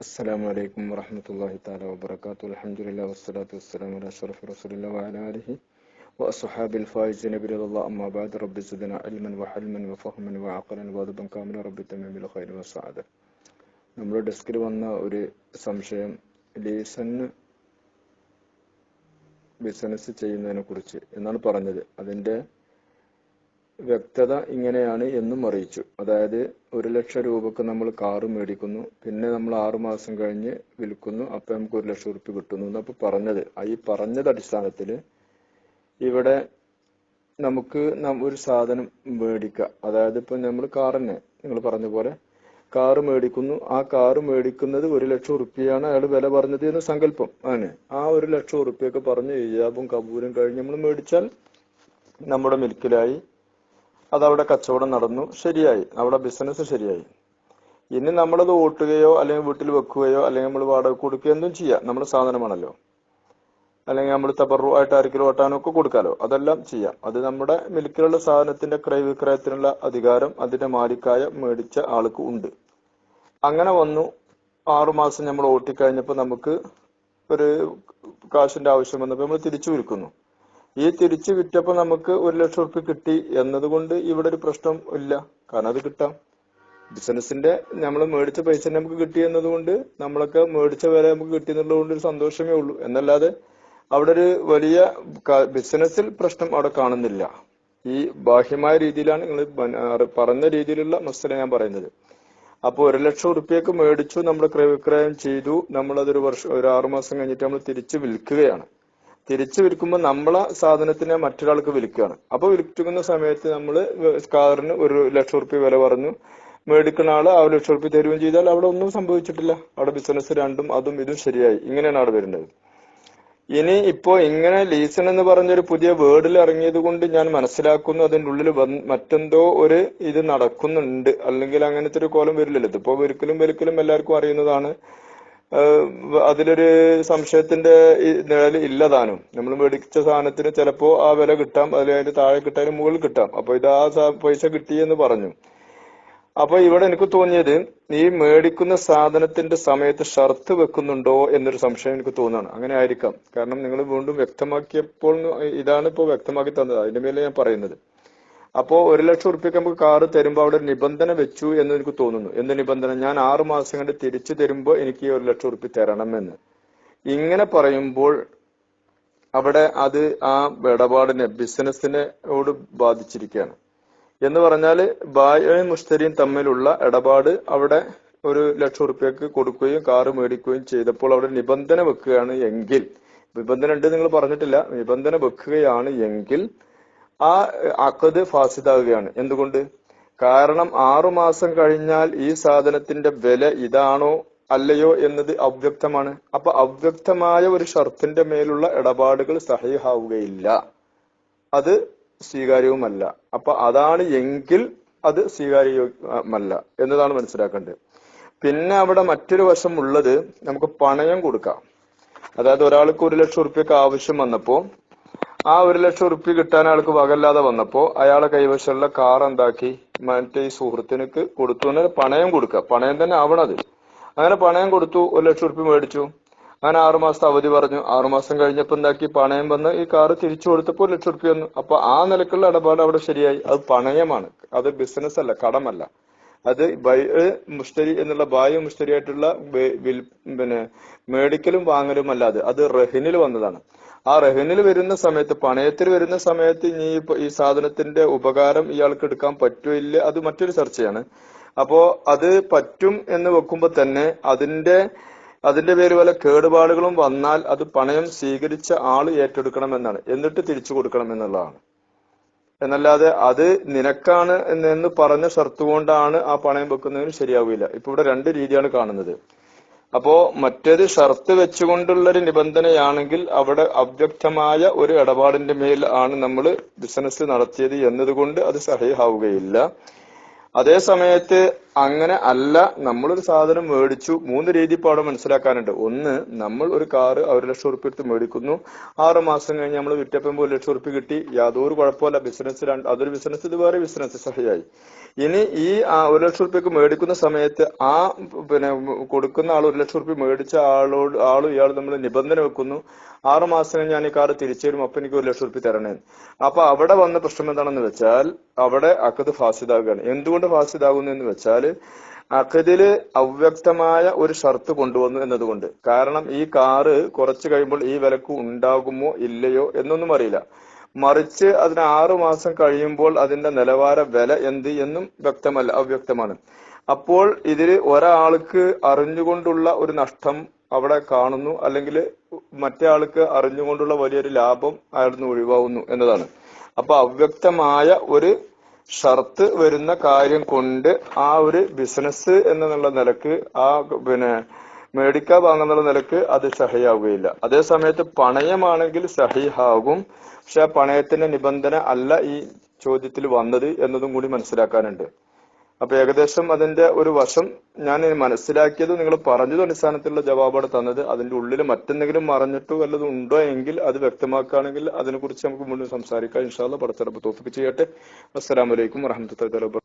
السلام عليكم ورحمة الله تعالى وبركاته الحمد لله والصلاة والسلام على أشرف رسول الله وعلى آله وأصحاب الفائزين برضا الله أما بعد رب زدنا علما وحلما وفهما وعقلا وأدبا كاملا رب تمام الخير والسعادة നമ്മുടെ ഡെസ്കിൽ വന്ന ഒരു സംശയം ലീസന് ബിസിനസ് ചെയ്യുന്നതിനെ കുറിച്ച് എന്നാണ് പറഞ്ഞത് അതിന്റെ വ്യക്തത ഇങ്ങനെയാണ് എന്നും അറിയിച്ചു. അതായത് ഒരു ലക്ഷം രൂപക്ക് നമ്മൾ കാറ് മേടിക്കുന്നു പിന്നെ നമ്മൾ ആറു മാസം കഴിഞ്ഞ് വിൽക്കുന്നു അപ്പൊ നമുക്ക് ഒരു ലക്ഷം റുപ്യ കിട്ടുന്നു എന്നപ്പോൾ പറഞ്ഞത്. ഈ പറഞ്ഞത് അടിസ്ഥാനത്തിൽ ഇവിടെ നമുക്ക് ഒരു സാധനം മേടിക്കുക അതായത് ഇപ്പൊ നമ്മൾ തന്നെ നിങ്ങൾ പറഞ്ഞ പോലെ കാറ് മേടിക്കുന്നു. ആ കാറ് മേടിക്കുന്നത് ഒരു ലക്ഷം ഉറുപ്പിയാണ് അയാൾ വില പറഞ്ഞത് എന്ന് സങ്കല്പം. ആണ്. ആ ഒരു ലക്ഷം ഉറുപ്പിയൊക്കെ പറഞ്ഞ് ഇജാബും കബൂലും കഴിഞ്ഞ് നമ്മൾ മേടിച്ചാൽ നമ്മുടെ മിൽക്കിലായി അതവിടെ കച്ചവടം നടന്നു. ശരിയായി. അവിടെ ബിസിനസ് ശരിയായി. ഇനി നമ്മളത് ഓട്ടുകയോ അല്ലെങ്കിൽ വീട്ടിൽ വെക്കുകയോ അല്ലെങ്കിൽ നമ്മൾ വാടക കൊടുക്കുകയോ എന്തും ചെയ്യാം. നമ്മുടെ സാധനമാണല്ലോ. അല്ലെങ്കിൽ നമ്മൾ തബറു ആയിട്ട് ആർക്കെങ്കിലും ഓട്ടാനോ ഒക്കെ കൊടുക്കാലോ. അതെല്ലാം ചെയ്യാം. അത് നമ്മുടെ മിൽക്കിലുള്ള സാധനത്തിന്റെ ക്രയവിക്രയത്തിനുള്ള അധികാരം അതിന്റെ മാലിക്കായ മേടിച്ച ആൾക്ക് ഉണ്ട്. അങ്ങനെ വന്നു. ആറുമാസം നമ്മൾ ഓട്ടിക്കഴിഞ്ഞപ്പോൾ നമുക്ക് ഒരു കാശിന്റെ ആവശ്യം വന്നപ്പോൾ നമ്മൾ തിരിച്ചു വിൽക്കുന്നു. ഈ തിരിച്ചു വിറ്റപ്പോൾ നമുക്ക് ഒരു ലക്ഷം റുപ്യ കിട്ടി എന്നതുകൊണ്ട് ഇവിടെ ഒരു പ്രശ്നം ഇല്ല. കാരണം അത് കിട്ടാം. ബിസിനസിന്റെ നമ്മൾ മേടിച്ച പൈസ നമുക്ക് കിട്ടി എന്നതുകൊണ്ട് നമ്മളൊക്കെ മേടിച്ച വില നമുക്ക് കിട്ടി എന്നുള്ളതുകൊണ്ട് ഒരു സന്തോഷമേ ഉള്ളൂ. എന്നല്ലാതെ അവിടെ ഒരു വലിയ ബിസിനസ്സിൽ പ്രശ്നം അവിടെ കാണുന്നില്ല. ഈ ബാഹ്യമായ രീതിയിലാണ് നിങ്ങൾ പറഞ്ഞ രീതിയിലുള്ള മസ്തല ഞാൻ പറയുന്നത്. അപ്പൊ ഒരു ലക്ഷം ഉറുപ്പ്യക്ക് മേടിച്ചു നമ്മൾ ക്രയവിക്രയം ചെയ്തു നമ്മൾ അതൊരു വർഷം ഒരു ആറുമാസം കഴിഞ്ഞിട്ട് നമ്മൾ തിരിച്ചു വിൽക്കുകയാണ്. തിരിച്ചു വിൽക്കുമ്പോൾ നമ്മളെ സാധനത്തിനെ മറ്റൊരാൾക്ക് വിൽക്കുകയാണ്. അപ്പൊ വിൽക്കുന്ന സമയത്ത് നമ്മൾ കാറിന് ഒരു ലക്ഷം റുപ്യ വില പറഞ്ഞു. മേടിക്കുന്ന ആൾ ആ ഒരു ലക്ഷം റുപ്യ തരുകയും ചെയ്താൽ അവിടെ ഒന്നും സംഭവിച്ചിട്ടില്ല. അവിടെ ബിസിനസ് രണ്ടും അതും ഇതും ശരിയായി. ഇങ്ങനെയാണ് അവിടെ വരുന്നത്. ഇനി ഇപ്പോ ഇങ്ങനെ ലീസൺ എന്ന് പറഞ്ഞൊരു പുതിയ വേർഡിൽ ഇറങ്ങിയത് കൊണ്ട് ഞാൻ മനസ്സിലാക്കുന്നു അതിന്റെ ഉള്ളിൽ മറ്റെന്തോ ഒരു ഇത് നടക്കുന്നുണ്ട്. അല്ലെങ്കിൽ അങ്ങനത്തെ ഒരു കോലം വരില്ലല്ലോ. ഇതിപ്പോ ഒരിക്കലും ഒരിക്കലും എല്ലാവർക്കും അറിയുന്നതാണ്. അതിലൊരു സംശയത്തിന്റെ നിഴൽ നിഴൽ ഇല്ലതാനും. നമ്മൾ മേടിച്ച സാധനത്തിന് ചിലപ്പോ ആ വില കിട്ടാം അതിൽ അതിന്റെ താഴെ കിട്ടാനും മുകളിൽ കിട്ടാം. അപ്പൊ ഇത് ആ പൈസ കിട്ടി എന്ന് പറഞ്ഞു. അപ്പൊ ഇവിടെ എനിക്ക് തോന്നിയത് ഈ മേടിക്കുന്ന സാധനത്തിന്റെ സമയത്ത് ഷർത്ത് വെക്കുന്നുണ്ടോ എന്നൊരു സംശയം എനിക്ക് തോന്നുകയാണ്. അങ്ങനെ ആയിരിക്കാം. കാരണം നിങ്ങൾ വീണ്ടും വ്യക്തമാക്കിയപ്പോൾ ഇതാണ് ഇപ്പോൾ വ്യക്തമാക്കി തന്നത്. അതിന്റെ മേലെ ഞാൻ പറയുന്നത്. അപ്പോ ഒരു ലക്ഷം ഉറുപ്പ്യക്ക് നമുക്ക് കാറ് തരുമ്പോ അവിടെ നിബന്ധന വെച്ചു എന്ന് എനിക്ക് തോന്നുന്നു. എന്ത് നിബന്ധന? ഞാൻ ആറു മാസം കണ്ട് തിരിച്ചു തരുമ്പോ എനിക്ക് ഒരു ലക്ഷം ഉറുപ്പ്യ തരണമെന്ന്. ഇങ്ങനെ പറയുമ്പോൾ അവിടെ അത് ആ ഇടപാടിനെ ബിസിനസിനോട് ബാധിച്ചിരിക്കുകയാണ്. എന്ന് പറഞ്ഞാൽ ബായയും മുഷ്തരിയും തമ്മിലുള്ള ഇടപാട് അവിടെ ഒരു ലക്ഷം ഉറുപ്പ്യക്ക് കൊടുക്കുകയും കാറ് മേടിക്കുകയും ചെയ്തപ്പോൾ അവിടെ നിബന്ധന വെക്കുകയാണ് എങ്കിൽ. നിബന്ധന ഉണ്ട് നിങ്ങൾ പറഞ്ഞിട്ടില്ല. നിബന്ധന വെക്കുകയാണ് എങ്കിൽ ആ അക്കത് ഫാസിദാവുകയാണ് എന്തുകൊണ്ട്? കാരണം ആറുമാസം കഴിഞ്ഞാൽ ഈ സാധനത്തിന്റെ വില ഇതാണോ അല്ലയോ എന്നത് അവ്യക്തമാണ്. അപ്പൊ അവ്യക്തമായ ഒരു ഷർത്തിന്റെ മേലുള്ള ഇടപാടുകൾ സഹിഹാവുകയില്ല. അത് സ്വീകാര്യവുമല്ല. അപ്പൊ അതാണ് എങ്കിൽ അത് സ്വീകാര്യമല്ല എന്നതാണ് മനസ്സിലാക്കേണ്ടത്. പിന്നെ അവിടെ മറ്റൊരു വശം ഉള്ളത് നമുക്ക് പണയം കൊടുക്കാം. അതായത് ഒരാൾക്ക് ഒരു ലക്ഷം റുപ്യക്ക് ആവശ്യം വന്നപ്പോ ആ ഒരു ലക്ഷം ഉറുപ്പ്യ കിട്ടാൻ ആൾക്ക് വകല്ലാതെ വന്നപ്പോ അയാളെ കൈവശമുള്ള കാർ എന്താക്കി? മറ്റേ ഈ സുഹൃത്തിനക്ക് കൊടുത്തു എന്നാൽ പണയം കൊടുക്കുക. പണയം തന്നെ ആവണത്. അങ്ങനെ പണയം കൊടുത്തു ഒരു ലക്ഷം ഉറുപ്പ്യ മേടിച്ചു. അങ്ങനെ ആറു മാസത്തെ അവധി പറഞ്ഞു. ആറു മാസം കഴിഞ്ഞപ്പോ എന്താക്കി? പണയം വന്ന് ഈ കാർ തിരിച്ചു കൊടുത്തപ്പോ ഒരു ലക്ഷം ഉറുപ്പ്യ വന്നു. അപ്പൊ ആ നിലക്കുള്ള ഇടപാട് അവിടെ ശരിയായി. അത് പണയമാണ്. അത് ബിസിനസ് അല്ല കടമല്ല. അത് ബൈ മുഷ്തരി എന്നുള്ള ബായു മുഷ്തരി ആയിട്ടുള്ള വെ- വിൽ- പിന്നെ മേടിക്കലും വാങ്ങലും അല്ലാതെ അത് റഹിനിൽ വന്നതാണ്. ആ റഹനിൽ വരുന്ന സമയത്ത് പണയത്തിൽ വരുന്ന സമയത്ത് ഇനി ഈ സാധനത്തിന്റെ ഉപകാരം ഇയാൾക്ക് എടുക്കാൻ പറ്റുമോ ഇല്ല അത് മറ്റൊരു ചർച്ചയാണ്. അപ്പോ അത് പറ്റും എന്ന് വെക്കുമ്പോ തന്നെ അതിന്റെ അതിന്റെ പേര് വല്ല കേടുപാടുകളും വന്നാൽ അത് പണയം സ്വീകരിച്ച ആൾ ഏറ്റെടുക്കണമെന്നാണ്. എന്നിട്ട് തിരിച്ചു കൊടുക്കണം എന്നുള്ളതാണ്. എന്നല്ലാതെ അത് നിനക്കാണ് എന്ന് പറഞ്ഞ ഷർത്ത് കൊണ്ടാണ് ആ പണയം വെക്കുന്നതിന് ശരിയാവില്ല ഇപ്പൊ ഇവിടെ രണ്ട് രീതിയാണ് കാണുന്നത്. അപ്പോ മറ്റേത് ഷർത്ത് വെച്ചുകൊണ്ടുള്ള ഒരു നിബന്ധനയാണെങ്കിൽ അവിടെ അവ്യക്തമായ ഒരു ഇടപാടിന്റെ മേൽ ആണ് നമ്മൾ ബിസിനസ് നടത്തിയത് എന്നതുകൊണ്ട് അത് സഹിഹാവുകയില്ല. അതേ സമയത്ത് അങ്ങനെ അല്ല നമ്മളൊരു സാധനം മേടിച്ചു. മൂന്ന് രീതി ഇപ്പോൾ അവിടെ മനസ്സിലാക്കാനുണ്ട്. ഒന്ന് നമ്മൾ ഒരു കാറ് ഒരു ലക്ഷം ഉറുപ്പ് എടുത്ത് മേടിക്കുന്നു. ആറ് മാസം കഴിഞ്ഞ് നമ്മൾ വിറ്റപ്പം ഒരു ലക്ഷം ഉറുപ്പ് കിട്ടി. യാതൊരു കുഴപ്പമില്ല ബിസിനസ് അതൊരു ബിസിനസ് ഇത് വേറെ ബിസിനസ് സഹിയായി. ഇനി ഈ ഒരു ലക്ഷം ഉറുപ്പ്യക്ക് മേടിക്കുന്ന സമയത്ത് ആ പിന്നെ കൊടുക്കുന്ന ആൾ ഒരു ലക്ഷം ഉറുപ്പ്യ മേടിച്ച ആളോട് ആളും ഇയാൾ നമ്മൾ നിബന്ധന വെക്കുന്നു. ആറ് മാസം ഞാൻ ഈ കാറ് തിരിച്ചു തരും. അപ്പൊ എനിക്ക് ഒരു ലക്ഷം ഉറുപ്പ്യ തരണേ അപ്പൊ അവിടെ വന്ന പ്രശ്നം എന്താണെന്ന് വെച്ചാൽ അവിടെ അക്കത് ഫാസിദാകുകയാണ് എന്തുകൊണ്ട് ഫാസിദാകുന്നു എന്ന് വെച്ചാൽ അഖദിൽ അവ്യക്തമായ ഒരു ഷർത്ത് കൊണ്ടുവന്നു എന്നതുകൊണ്ട്. കാരണം ഈ കാറ് കുറച്ച് കഴിയുമ്പോൾ ഈ വിലക്ക് ഉണ്ടാകുമോ ഇല്ലയോ എന്നൊന്നും അറിയില്ല. മറിച്ച് അതിന് ആറു മാസം കഴിയുമ്പോൾ അതിന്റെ നിലവാര വില എന്ത് എന്നും വ്യക്തമല്ല അവ്യക്തമാണ്. അപ്പോൾ ഇതിൽ ഒരാൾക്ക് അറിഞ്ഞുകൊണ്ടുള്ള ഒരു നഷ്ടം അവിടെ കാണുന്നു അല്ലെങ്കിൽ മറ്റേ ആൾക്ക് അറിഞ്ഞുകൊണ്ടുള്ള വലിയൊരു ലാഭം അയാളിന്ന് ഒഴിവാകുന്നു എന്നതാണ്. അപ്പൊ അവ്യക്തമായ ഒരു ഷർത്ത് വരുന്ന കാര്യം കൊണ്ട് ആ ഒരു ബിസിനസ് എന്നുള്ള നിലയ്ക്ക് ആ പിന്നെ മേടിക്ക വാങ്ങുന്നുള്ള നിലയ്ക്ക് അത് സഹിയാവുകയില്ല. അതേ സമയത്ത് പണയമാണെങ്കിൽ സഹിഹാകും. പക്ഷെ ആ പണയത്തിന്റെ നിബന്ധന അല്ല ഈ ചോദ്യത്തിൽ വന്നത് എന്നതും കൂടി മനസ്സിലാക്കാനുണ്ട്. അപ്പൊ ഏകദേശം അതിന്റെ ഒരു വശം ഞാൻ മനസ്സിലാക്കിയത് നിങ്ങൾ പറഞ്ഞത് അടിസ്ഥാനത്തിലുള്ള ജവാബാണ് തന്നത്. അതിന്റെ ഉള്ളിൽ മറ്റെന്തെങ്കിലും മറഞ്ഞിട്ടോ വല്ലതും ഉണ്ടോ എങ്കിൽ അത് വ്യക്തമാക്കുകയാണെങ്കിൽ അതിനെക്കുറിച്ച് നമുക്ക് മുന്നിൽ സംസാരിക്കാം. ഇൻഷാല്ല പടത്തിറപ്പ് തോഫിക്ക് ചെയ്യട്ടെ. അസ്സലാമലൈക്കും വറഹമത്തുള്ള